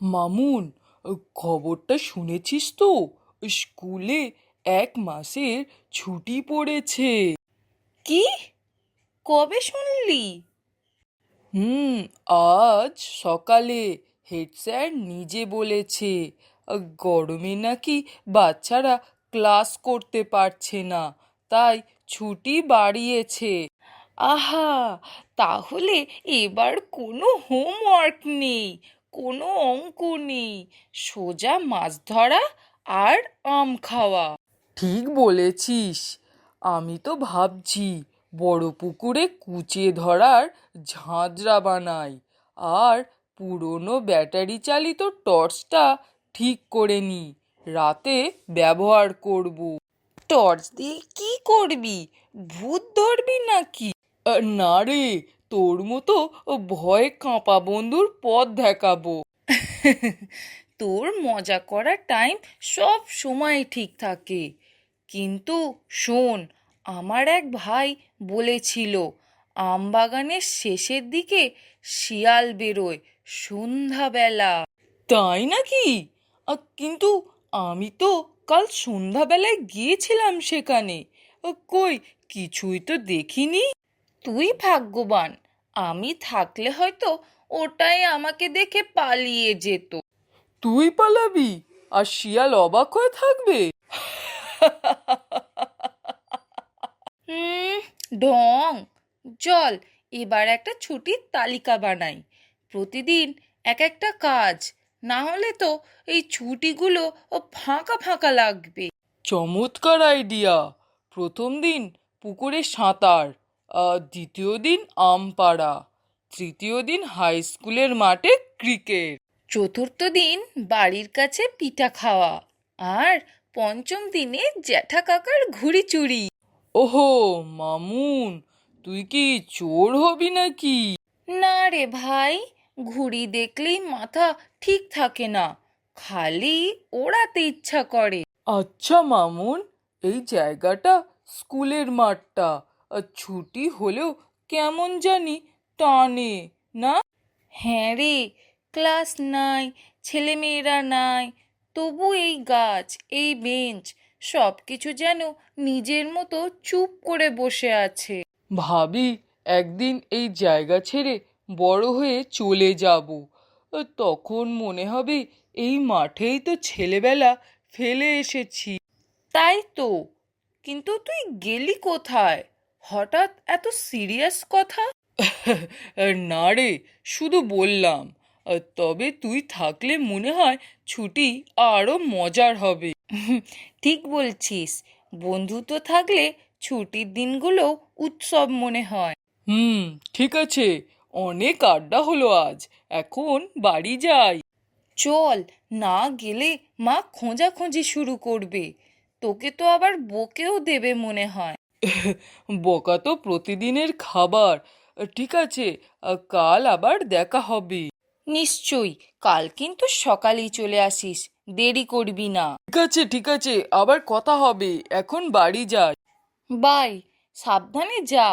মামুন খবরটা শুনেছিস তো? স্কুলে এক মাসের ছুটি পড়েছে। কি? কবে শুনলি? হুম আজ সকালে হেড স্যার নিজে বলেছে। গরমে নাকি বাচ্চারা ক্লাস করতে পারছে না তাই ছুটি বাড়িয়েছে। আহা তাহলে এবার কোনো হোমওয়ার্ক নেই। কোনো অঙ্ক নেই। সোজা মাছ ধরা আর আম খাওয়া। ঠিক বলেছিস। আমি তো ভাবছি বড় পুকুরে কুচে ধরার ঝাঁঝরা বানাই আর পুরনো ব্যাটারি চালিত টর্চটা ঠিক করে নি রাতে ব্যবহার করব। টর্চ দিয়ে কি করবি? ভূত ধরবি নাকি? না রে তোর মতো ভয়ে কাঁপা বন্ধুর পথ দেখাবো। তোর মজা করার টাইম সব সময় ঠিক থাকে। কিন্তু শোন আমার এক ভাই বলেছিল আমবাগানের শেষের দিকে শিয়াল বেরোয় সন্ধ্যাবেলা। তাই নাকি? কিন্তু আমি তো কাল সন্ধ্যাবেলায় গিয়েছিলাম সেখানে। কই কিছুই তো দেখিনি। তুই ভাগ্যবান। আমি থাকলে হয়তো ওটাই আমাকে দেখে পালিয়ে যেত। তুই পালাবি আর শিয়াল অবাক হয়ে থাকবে। হুম ঢং। চল এবার একটা ছুটির তালিকা বানাই। প্রতিদিন এক একটা কাজ। না হলে তো এই ছুটিগুলো ও ফাঁকা ফাঁকা লাগবে। চমৎকার আইডিয়া প্রথম দিন পুকুরে সাঁতার। দ্বিতীয় দিন আম পাড়া তৃতীয় দিন হাই স্কুলের মাঠে ক্রিকেট চতুর্থ দিন বাড়ির কাছে পিঠা খাওয়া আর পঞ্চম দিনে জ্যাঠা কাকার ঘুড়ি চুরি। ওহো মামুন তুই কি চোর হবি নাকি? না রে ভাই ঘুড়ি দেখলেই মাথা ঠিক থাকে না খালি ওড়াতে ইচ্ছা করে। আচ্ছা মামুন এই জায়গাটা স্কুলের মাঠটা ছুটি হলেও কেমন জানি টানে না? হ্যাঁ রে ক্লাস নাই ছেলেমেয়েরা নাই তবু এই গাছ এই বেঞ্চ সব কিছু যেন নিজের মতো চুপ করে বসে আছে। ভাবি একদিন এই জায়গা ছেড়ে বড় হয়ে চলে যাব। তখন মনে হবে এই মাঠেই তো ছেলেবেলা ফেলে এসেছি। তাই তো কিন্তু তুই গেলি কোথায়? হঠাৎ এত সিরিয়াস কথা? না রে শুধু বললাম। তবে তুই থাকলে মনে হয় ছুটি আরও মজার হবে। ঠিক বলছিস। বন্ধু তো থাকলে ছুটির দিনগুলো উৎসব মনে হয়। হুম ঠিক আছে। অনেক আড্ডা হলো আজ। এখন বাড়ি যাই। চল না গেলে মা খোঁজাখুঁজি শুরু করবে। তোকে তো আবার বকেও দেবে মনে হয়। বকা তো প্রতিদিনের খাবার। ঠিক আছে কাল আবার দেখা হবে। নিশ্চয়ই কাল কিন্তু সকালেই চলে আসিস দেরি করবি না। ঠিক আছে ঠিক আছে আবার কথা হবে এখন বাড়ি যাই। বাই সাবধানে যা।